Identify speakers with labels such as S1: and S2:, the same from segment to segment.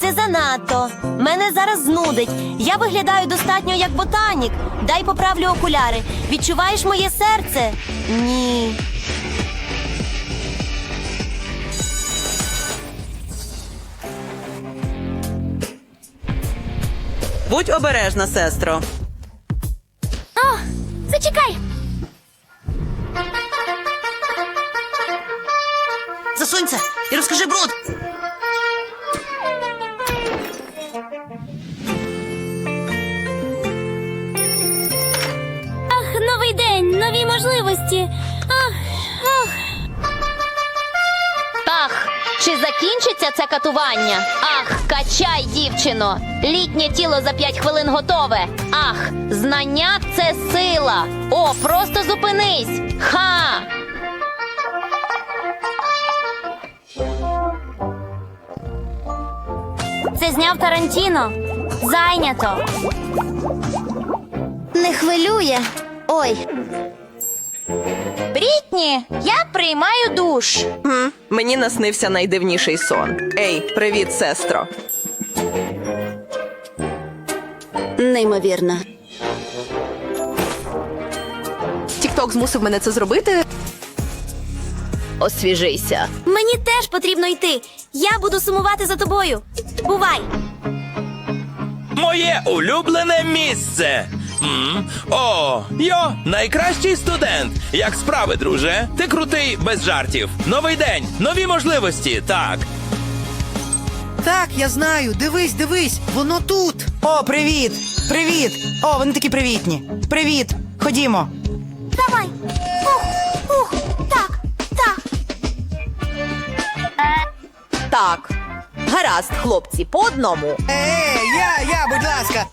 S1: Це занадто. Мене зараз знудить. Я виглядаю достатньо як ботанік. Дай поправлю окуляри. Відчуваєш моє серце? Ні.
S2: Будь обережна, сестро.
S1: О, зачекай.
S3: Засунься і розкажи бруд.
S1: Нові можливості. Ах, ах. Ах, чи закінчиться це катування? Ах, качай, дівчино. Літнє тіло за п'ять хвилин готове. Ах, знання це сила. О, просто зупинись. Ха! Це зняв Тарантіно. Зайнято. Не хвилює. Ой. Брітні, я приймаю душ.
S2: Хм, мені наснився найдивніший сон. Ей, привіт, сестро.
S1: Неймовірно.
S2: Тікток змусив мене це зробити. Освіжися.
S1: Мені теж потрібно йти. Я буду сумувати за тобою. Бувай.
S4: Моє улюблене місце. М О, йо, найкращий студент. Як справи, друже? Ти крутий без жартів. Новий день, нові можливості. Так.
S5: Так, я знаю. Дивись, дивись, воно тут. О, привіт! Привіт! О, вони такі привітні. Привіт! Ходімо.
S1: Давай. Ух, ух, так, так.
S2: Так. Гаразд, хлопці, по одному.
S5: Е, я, я, будь ласка.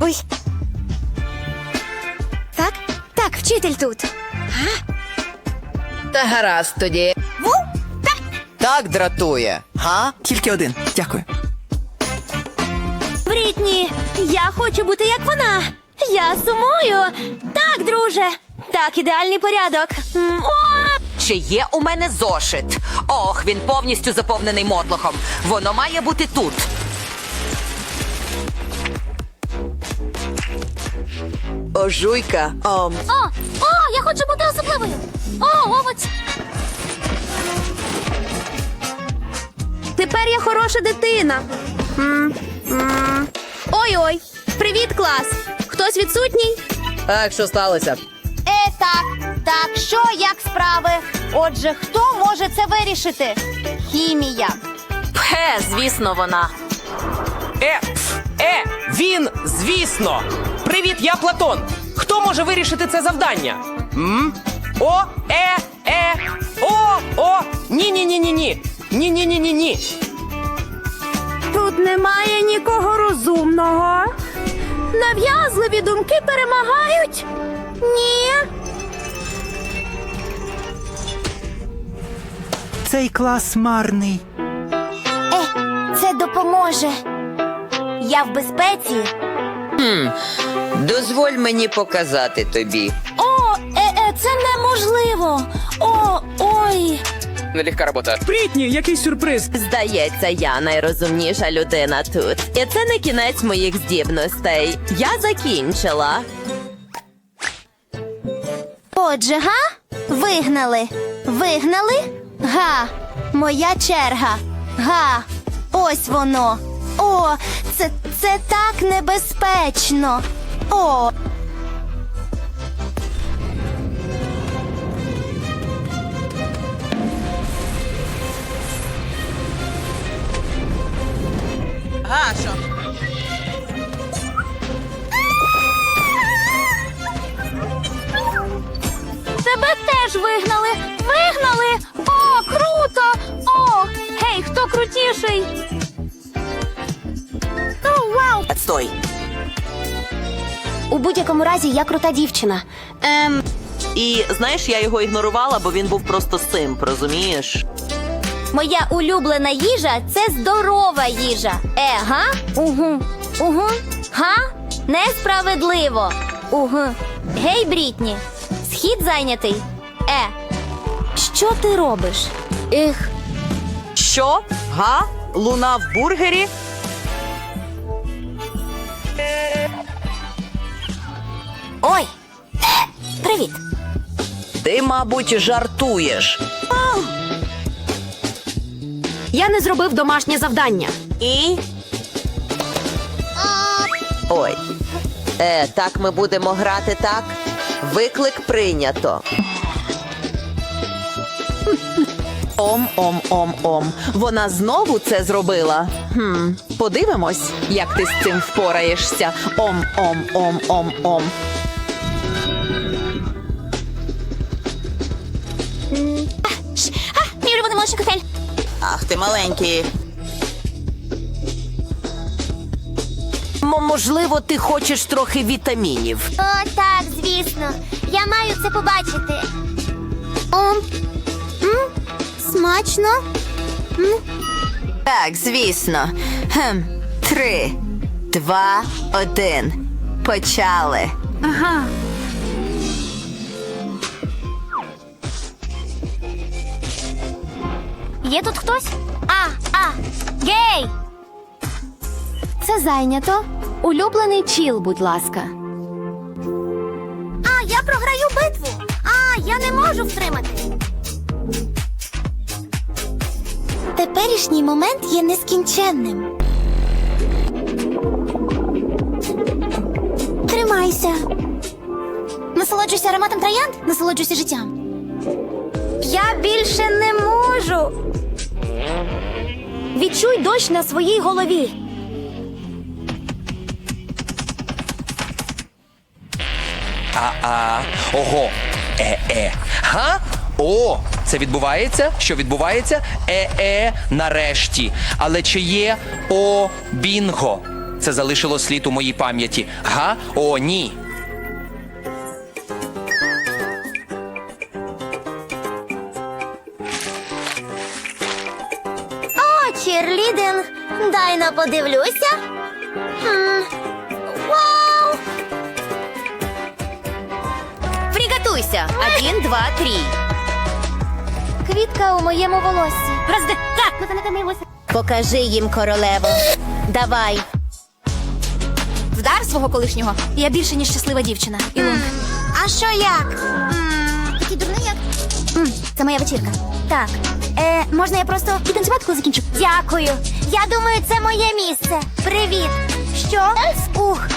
S1: Ой. Так, так, вчитель тут.
S6: Та гаразд тоді.
S1: Ву, так.
S5: Так дратує. Га? Тільки один. Дякую.
S1: Брітні, я хочу бути як вона. Я сумую. Так, друже. Так, ідеальний порядок. М, О!
S7: Чи є у мене зошит? Ох, він повністю заповнений мотлохом. Воно має бути тут.
S2: О, жуйка. Ом.
S1: О, о, я хочу бути особливою. О, овоць. Тепер я хороша дитина. Ой-ой. Привіт, клас. Хтось відсутній?
S6: Так, що сталося?
S1: Е, так. Так, що, як справи? Отже, хто може це вирішити? Хімія.
S7: Пхе, звісно, вона.
S8: Е, пф, е, він, звісно. Привіт, я Платон. Хто може вирішити це завдання? М? О, е, е, о, о, ні, ні, ні, ні, ні. Ні, ні, ні, ні, ні.
S1: Тут немає нікого розумного. Нав'язливі думки перемагають. Ні.
S5: Цей клас марний.
S1: Е, це допоможе. Я в безпеці.
S6: Дозволь мені показати тобі.
S1: О, е, е, це неможливо. О, ой.
S8: Нелегка робота.
S2: Брітні, який сюрприз. Здається, я найрозумніша людина тут. І це не кінець моїх здібностей. Я закінчила.
S1: Отже, га? Вигнали. Вигнали? Га. Моя черга. Га. Ось воно. О, це, це так небезпечно. О.
S2: Гашо.
S1: Тебе теж вигнали. Вигнали. О, круто. О, гей, хто крутіший?
S2: Отстой.
S1: У будь-якому разі я крута дівчина. Ем,
S2: І знаєш, я його ігнорувала, бо він був просто симп, розумієш?
S1: моя улюблена їжа це здорова їжа. Е, га? Угу. Угу. Га? Несправедливо. Угу. Гей, Брітні. Схід зайнятий. Е. Що ти робиш? Ех.
S2: Що? Га? Луна в бургері?
S9: Ой! Привіт!
S2: Ти, мабуть, жартуєш.
S9: Я не зробив домашнє завдання.
S2: І. Ой. Е, так ми будемо грати так. Виклик прийнято. Ом, ом, ом, ом. Вона знову це зробила. Хм, подивимось, як ти з цим впораєшся. Ом,
S3: Ах ти маленький.
S2: М- можливо, ти хочеш трохи вітамінів.
S1: О, так, звісно. Я маю це побачити. Ом. М? Смачно.
S2: Так, звісно. Хм. Три, два, один. Почали.
S1: Є тут хтось? А, а, гей!
S9: Це зайнято. Улюблений чіл, будь ласка.
S1: А, я програю битву. А, я не можу втримати. Теперішній момент є нескінченним. Тримайся. Насолоджуйся ароматом троянд, насолоджуйся життям. Я більше не можу.
S9: Відчуй дощ на своїй голові.
S10: А-а. Ого. Е-е. Га? О, це відбувається? Що відбувається? Е-е, нарешті. Але чи є о бінго? Це залишило слід у моїй пам'яті. Га? О, ні.
S1: Дай на подивлюся. Хм. Вау!
S9: Приготуйся. Один, два, три.
S1: Квітка у моєму волоссі.
S9: Розди. Так. Покажи їм королеву. Давай.
S1: Вдар свого колишнього. Я більше ніж щаслива дівчина. А що як? Такий дурний як? Це моя вечірка. Так. Е, можна я просто підтанцювати, коли закінчу? Дякую. Я думаю, це моє місце. Привіт. Що? Ух.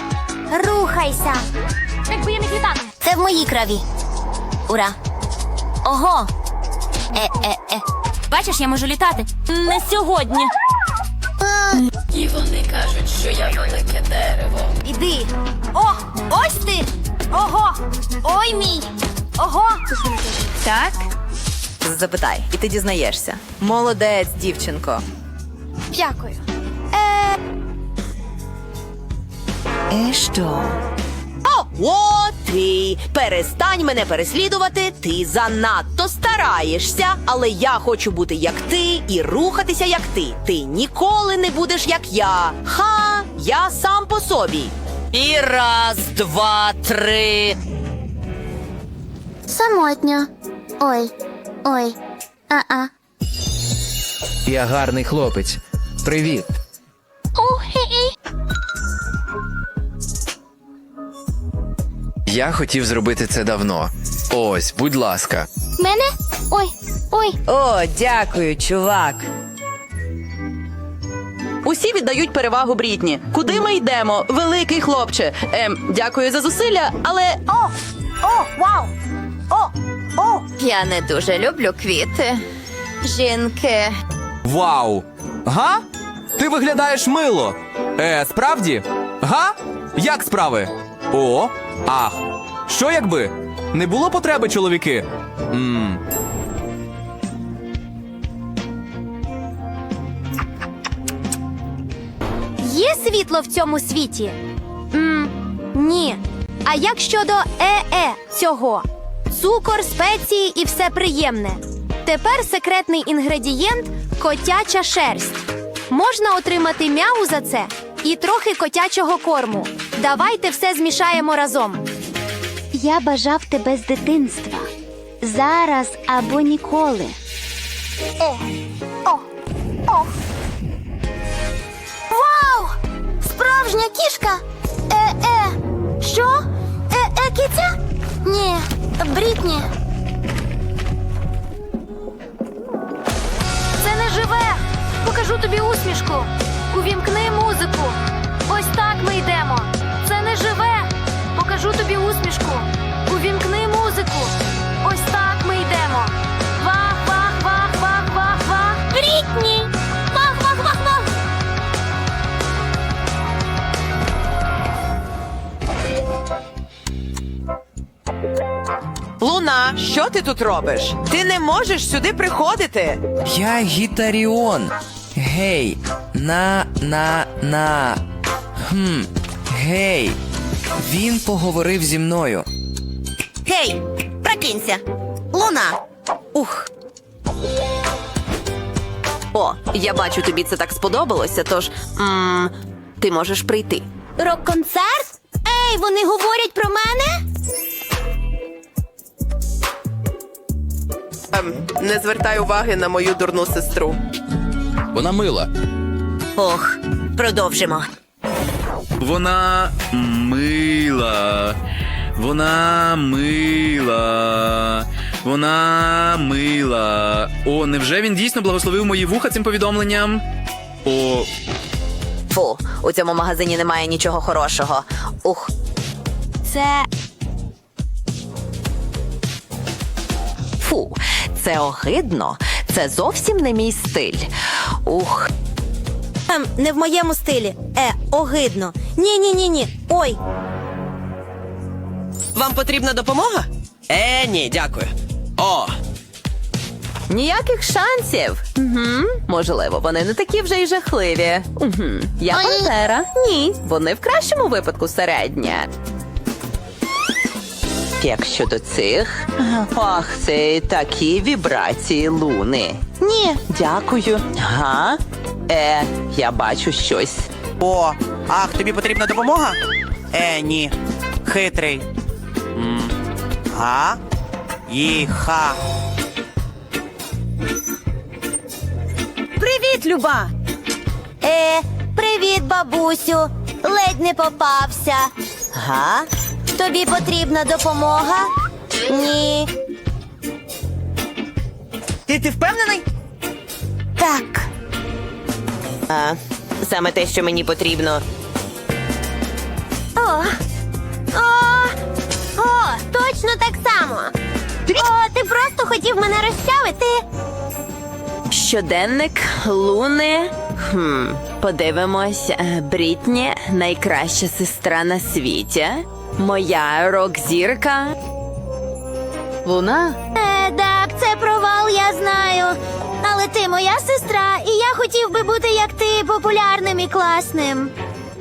S1: Рухайся.
S9: Якби я міг літати.
S1: Це в моїй крові. Ура. Ого. Е-е-е.
S9: Бачиш, я можу літати. Не сьогодні. І вони кажуть, що я велике дерево.
S1: Іди. О, ось ти. Ого. Ой мій. Ого.
S2: Так? Запитай, і ти дізнаєшся. Молодець, дівчинко.
S1: Дякую. Е,
S2: Е, що? О, о, ти! Перестань мене переслідувати. Ти занадто стараєшся, але я хочу бути як ти і рухатися як ти. Ти ніколи не будеш як я. Ха! Я сам по собі. І раз, два, три.
S1: самотньо. Ой. Ой. А-а.
S11: Я гарний хлопець. Привіт.
S1: О.
S11: Я хотів зробити це давно. Ось, будь ласка.
S1: Мене? Ой. Ой.
S2: О, дякую, чувак. Усі віддають перевагу Брітні. Куди ми йдемо? Великий хлопче. Ем, дякую за зусилля, але
S1: О. О, вау. О. О.
S9: Я не дуже люблю квіти. Жінки.
S12: Вау! Га? Ти виглядаєш мило. Е, справді? Га? Як справи? О, ах. Що якби? Не було потреби, чоловіки? Мм.
S1: Є світло в цьому світі? м ні. А як щодо е-е цього? Цукор, спеції і все приємне. Тепер секретний інгредієнт Котяча шерсть. Можна отримати м'яву за це і трохи котячого корму. Давайте все змішаємо разом. Я бажав тебе з дитинства. Зараз або ніколи. О, о, о. Вау! Справжня кішка. Е-е. Що? Е-е, киця? Ні, брітні. Живе. Покажу тобі усмішку. Увімкни музику. Ось так ми йдемо. Це не живе. Покажу тобі усмішку.
S5: Луна, що ти тут робиш? Ти не можеш сюди приходити.
S10: Я гітаріон. Гей, на, на, на. Хм, гей. Він поговорив зі мною.
S5: Гей, прокинься. Луна. Ух. О, я бачу, тобі це так сподобалося, тож м- ти можеш прийти.
S1: Рок-концерт? Ей, вони говорять про мене?
S5: Ем, не звертай уваги на мою дурну сестру.
S12: Вона мила.
S5: Ох, продовжимо.
S4: Вона мила. Вона мила. Вона мила. О, невже він дійсно благословив мої вуха цим повідомленням? О,
S5: Фу, у цьому магазині немає нічого хорошого. Ух,
S1: Це
S2: Фу, це огидно. Це зовсім не мій стиль. Ух,
S1: ем, не в моєму стилі. Е, огидно. Ні, ні, ні, ні. Ой,
S13: Вам потрібна допомога? Е, ні, дякую. О,
S2: ніяких шансів. Угу. Можливо, вони не такі вже й жахливі. Угу. Я пантера. Ні, вони в кращому випадку середня. Як щодо цих, ах, це такі вібрації луни. Ні, дякую. Га? Е, я бачу щось.
S13: о, ах, тобі потрібна допомога? Е, ні. Хитрий. М. Га? Їха.
S1: привіт, Люба. Е, привіт, бабусю. Ледь не попався. Га? Тобі потрібна допомога? Ні.
S5: ти, ти впевнений?
S1: Так.
S5: А, саме те, що мені потрібно.
S1: О, о, о, точно так само. О, ти просто хотів мене розчавити.
S2: Щоденник Луни. Хм, подивимось. Е, Брітні найкраща сестра на світі. Моя рок-зірка. Луна?
S1: Е, так, це провал, я знаю. Але ти моя сестра, і я хотів би бути як ти, популярним і класним.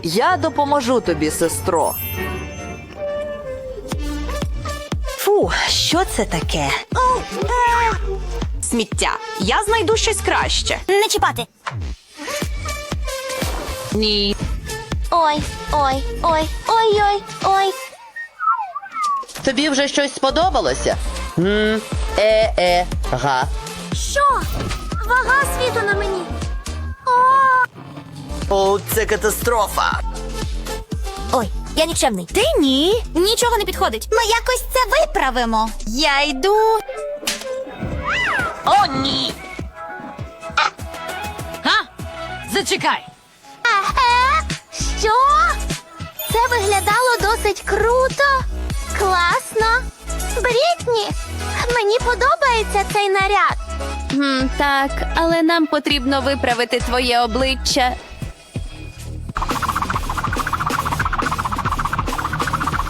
S2: Я допоможу тобі, сестро. Фу, що це таке?
S1: О, е,
S2: Сміття. Я знайду щось краще.
S1: не чіпати.
S2: Ні.
S1: Ой, ой, ой, ой, ой, ой.
S14: Тобі вже щось сподобалося? М, е, е, га.
S1: Що? Вага світу на мені. О,
S5: О, це катастрофа.
S1: Ой, я нікчемний. Ти ні. Нічого не підходить. Ми якось це виправимо. Я йду.
S2: О, ні. Га? Зачекай.
S1: Що? Це виглядало досить круто, класно. Брітні, мені подобається цей наряд.
S15: Хм, так, але нам потрібно виправити твоє обличчя.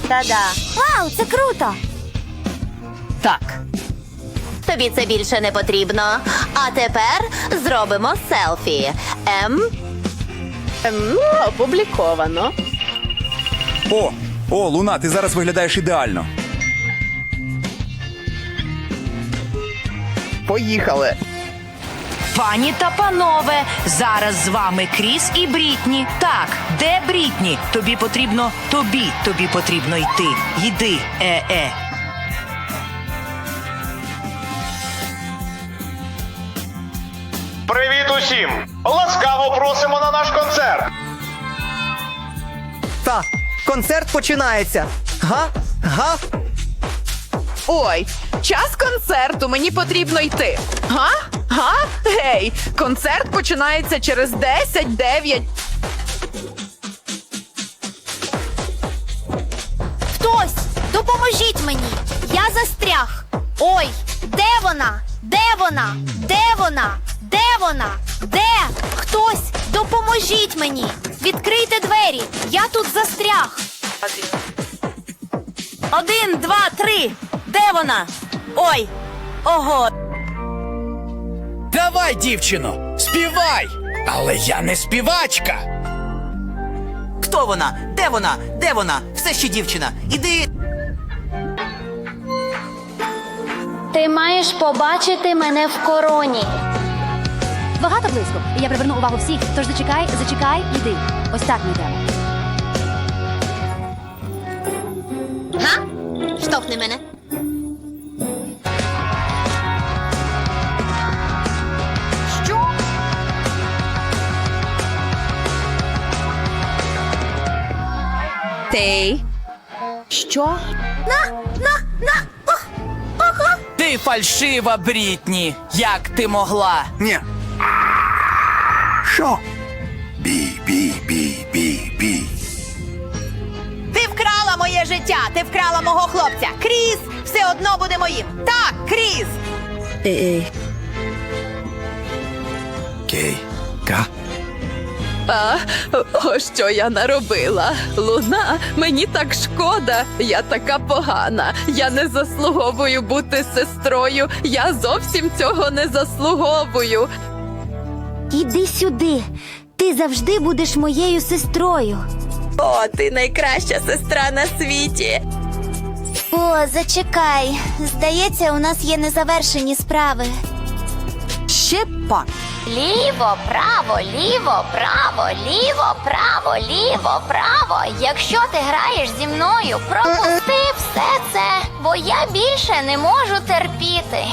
S1: Та-да. Вау, це круто.
S2: Так.
S15: Тобі це більше не потрібно. А тепер зробимо селфі. Ем,
S2: Опубліковано.
S4: О, о, Луна, ти зараз виглядаєш ідеально.
S10: Поїхали.
S16: Пані та панове, зараз з вами Кріс і Брітні. Так, де Брітні? Тобі потрібно, тобі, тобі потрібно йти. Йди, е-е.
S17: Привіт усім! Ласкаво просимо на наш концерт.
S5: Ха! Концерт починається. Га? Га?
S2: Ой, час концерту, мені потрібно йти. Га? Га? Гей, концерт починається через 10, 9.
S9: Хтось, допоможіть мені! Я застряг! Ой, де вона? Де вона? Де вона? Де вона? Де? Хтось, допоможіть мені! Відкрийте двері! Я тут застряг!
S18: Один, два, три. Де вона? Ой. Ого.
S19: Давай, дівчино, співай! Але я не співачка.
S5: Хто вона? Де вона? Де вона? Все ще дівчина. Іди.
S1: Ти маєш побачити мене в короні.
S9: Багато близько. Я приверну увагу всіх. Тож зачекай, зачекай, іди. Ось так ми йдемо.
S1: Га? Штовхни мене.
S9: Що?
S2: Ти.
S9: Що? На, на, на. Ох, ого.
S5: Ти фальшива, Брітні. Як ти могла?
S19: Ні. Що? Бі, бі, бі, бі, бі.
S18: Ти вкрала моє життя. Ти вкрала мого хлопця. Кріс все одно буде моїм. Так, Кріс.
S19: Кей. Ка.
S2: А, о, що я наробила? Луна, мені так шкода. Я така погана. Я не заслуговую бути сестрою. Я зовсім цього не заслуговую.
S9: Іди сюди. Ти завжди будеш моєю сестрою.
S2: О, ти найкраща сестра на світі.
S9: О, зачекай. Здається, у нас є незавершені справи.
S18: Ще пак.
S1: Ліво, право, ліво, право, ліво, право, ліво, право. Якщо ти граєш зі мною, пропусти все це, бо я більше не можу терпіти.